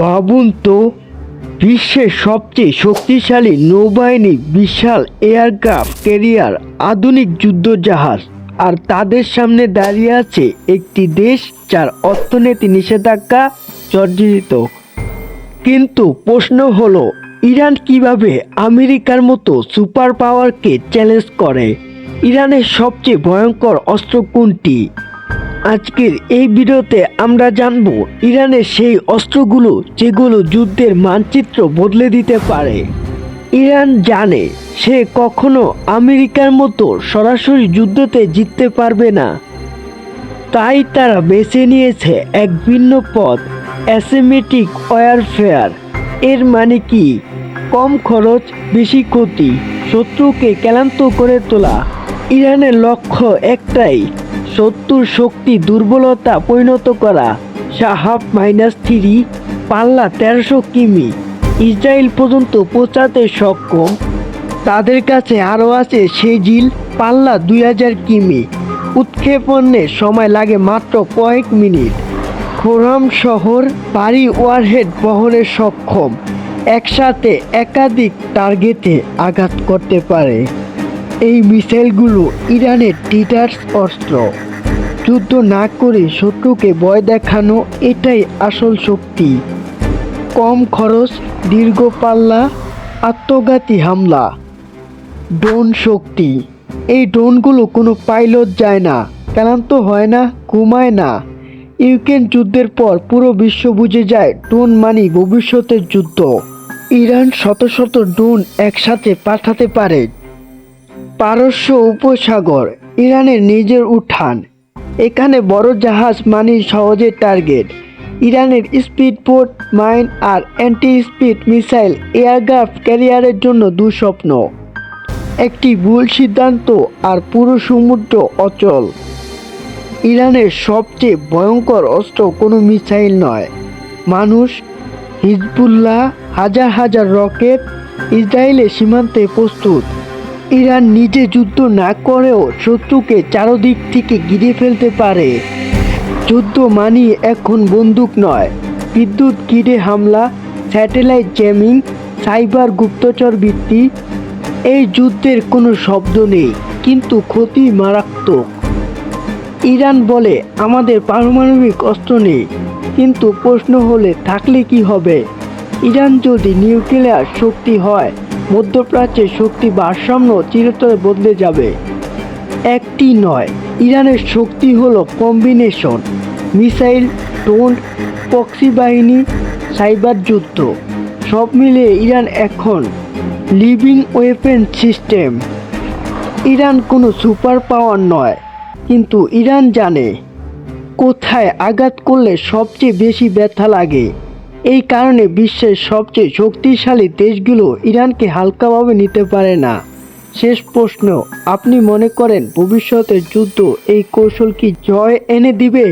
ভাবুন তো বিশ্বের সবচেয়ে শক্তিশালী নৌবাহিনী, বিশাল এয়ারক্রাফট ক্যারিয়ার, আধুনিক যুদ্ধজাহাজ আর তাদের সামনে দাঁড়িয়ে আছে একটি দেশ যার অর্থনীতি নিষেধাজ্ঞা জর্জরিত কিন্তু প্রশ্ন হলো, ইরান কীভাবে আমেরিকার মতো সুপার পাওয়ারকে চ্যালেঞ্জ করে? ইরানের সবচেয়ে ভয়ঙ্কর অস্ত্র কোনটি? আজকের এই ভিডিওতে আমরা জানব ইরানের সেই অস্ত্রগুলো যেগুলো যুদ্ধের মানচিত্র বদলে দিতে পারে। ইরান জানে সে কখনো আমেরিকার মতো সরাসরি যুদ্ধতে জিততে পারবে না। তাই তারা বেছে নিয়েছে এক ভিন্ন পথ, অ্যাসেমেটিক ওয়ারফেয়ার। এর মানে কি? কম খরচ, বেশি ক্ষতি, শত্রুকে ক্লান্ত করে তোলা। ইরানের লক্ষ্য একটাই শত্রুর শক্তি দুর্বলতা পরিণত করা সাহাব মাইনাস থ্রি, পাল্লা তেরোশো কিমি। ইসরায়েল পর্যন্ত পৌঁছাতে সক্ষম। তাদের কাছে আরও আছে সেজিল পাল্লা দুই হাজার কিমি। উৎক্ষেপণের সময় লাগে মাত্র কয়েক মিনিট। খোরাম শহর বাড়ি ওয়ারহেড বহনের সক্ষম। একসাথে একাধিক টার্গেটে আঘাত করতে পারে। এই মিসাইলগুলো ইরানের টিটার্স অস্ত্র। যুদ্ধ না করে শত্রুকে ভয় দেখানো এটাই আসল শক্তি। কম খরচ, দীর্ঘ পাল্লা, আত্মঘাতী হামলা। ড্রোন শক্তি। এই ড্রোনগুলো কোনো পাইলট যায় না, ক্লান্ত হয় না, ঘুমায় না। ইউক্রেন যুদ্ধের পর পুরো বিশ্ব বুঝে যায় ড্রোন মানি ভবিষ্যতের যুদ্ধ। ইরান শত শত ড্রোন একসাথে পাঠাতে পারে। পারস্য উপসাগর, ইরানের নিজের উঠান। এখানে বড় জাহাজ মানি সহজে টার্গেট। ইরানের স্পিড বোট মাইন আর অ্যান্টি স্পিড মিসাইল এয়ারক্রাফট ক্যারিয়ারের জন্য দুঃস্বপ্ন। একটি ভুল সিদ্ধান্ত আর পুরো সমুদ্র অচল। ইরানের সবচেয়ে ভয়ঙ্কর অস্ত্র কোনো মিসাইল নয়। মানুষ, হিজবুল্লাহ, হাজার হাজার রকেট ইসরায়েলের সীমান্তে প্রস্তুত। ইরান নিজে যুদ্ধ না করেও শত্রুকে চারদিক থেকে ঘিরে ফেলতে পারে। যুদ্ধ মানি এখন বন্দুক নয়, বিদ্যুৎ ঘিরে হামলা, স্যাটেলাইট জ্যামিং, সাইবার গুপ্তচর ভিত্তি। এই যুদ্ধের কোনো শব্দ নেই, কিন্তু ক্ষতি মারাত্মক। ইরান বলে, আমাদের পারমাণবিক অস্ত্র নেই, কিন্তু প্রশ্ন হলে থাকলে কি হবে? ইরান যদি নিউক্লিয়ার শক্তি হয় মধ্যপ্রাচ্যের শক্তি ভারসাম্য চিরতরে বদলে যাবে। একটি নয়, ইরানের শক্তি হলো কম্বিনেশন, মিসাইল, ড্রোন পক্সি বাহিনী, সাইবার যুদ্ধ। সব মিলিয়ে ইরান এখন লিভিং ওয়েপেন সিস্টেম। ইরান কোনো সুপার পাওয়ার নয়, কিন্তু ইরান জানে কোথায় আঘাত করলে সবচেয়ে বেশি ব্যথা লাগে। এই কারণে বিশ্বের সবচেয়ে শক্তিশালী দেশগুলো ইরানকে হালকাভাবে নিতে পারে না। শেষ প্রশ্ন, আপনি মনে করেন ভবিষ্যতের যুদ্ধ এই কৌশল কি জয় এনে দিবে?